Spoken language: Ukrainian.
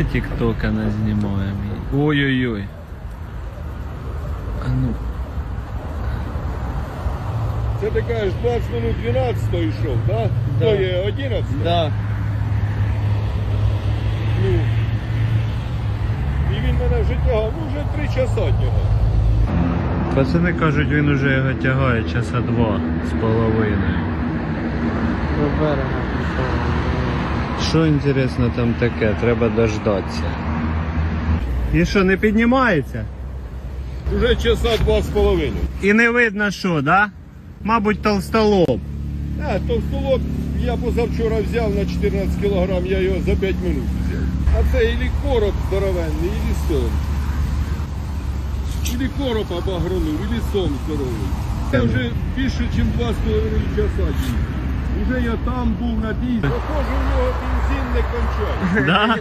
більше тіктока не знімаємо. Ой-ой-ой. А ну, Це ти кажеш 20 минут 12 йшов, да? Да. То є 11? да. Ну. І він мене вже тягав, ну вже 3 часа тягав. Пацани кажуть, він уже його тягає часа два з половиною. До берега пішов. Що інтересно там таке, треба дождатися. І що, не піднімається? Уже часа два з половиною. І не видно що, да? Мабуть, толстолоб. А, товстолоб я позавчора взяв на 14 кг, я його за 5 минут взяв. А це ілі короб здоровенний, ілі сом. Ілі короб обагронув, ілі сом здоровий. Це вже більше, ніж 2,5 часа. Уже я там був на дій. Похоже, у нього бензин не кончає. Да?